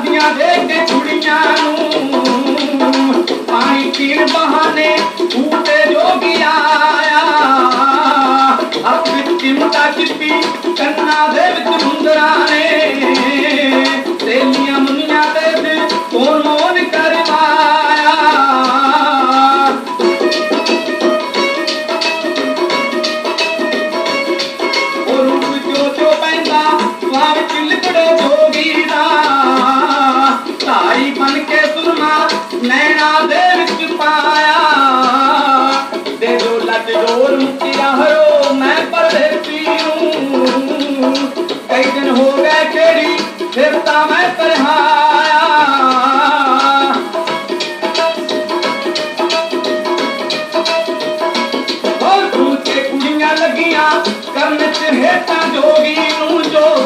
ਸ਼ਾਦੀਆਂ ਦੇ ਕੇ ਕੁੜੀਆਂ ਨੂੰ। ਪਾਣੀ ਪੀਣ ਬਹਾਨੇ ਊਟੇ ਜੋਗੀ ਆਇਆ। ਹੱਥ ਵਿੱਚ ਚਿੱਪੀ ਕੰਨਾਂ ਦੇ ਵਿੱਚ ਮੁੰਦਰਾਂ ਨੈਣਾ ਦੇ ਵਿੱਚ ਪਾਇਆ। ਦੇ ਦੋ ਲੱਜ ਜੋਰ ਮੁੱਤੀਆਂ ਹਰੋ, ਮੈਂ ਪਰਦੇਸੀ ਨੂੰ। ਕਈ ਦਿਨ ਹੋ ਗਏ ਕਿਹੜੀ ਫਿਰ ਤਾਂ ਮੈਂ ਪਰਹਾਇਆ। ਹੋਰ ਦੂਜੇ ਕੁੜੀਆਂ ਲੱਗੀਆਂ ਕਰਨ ਚ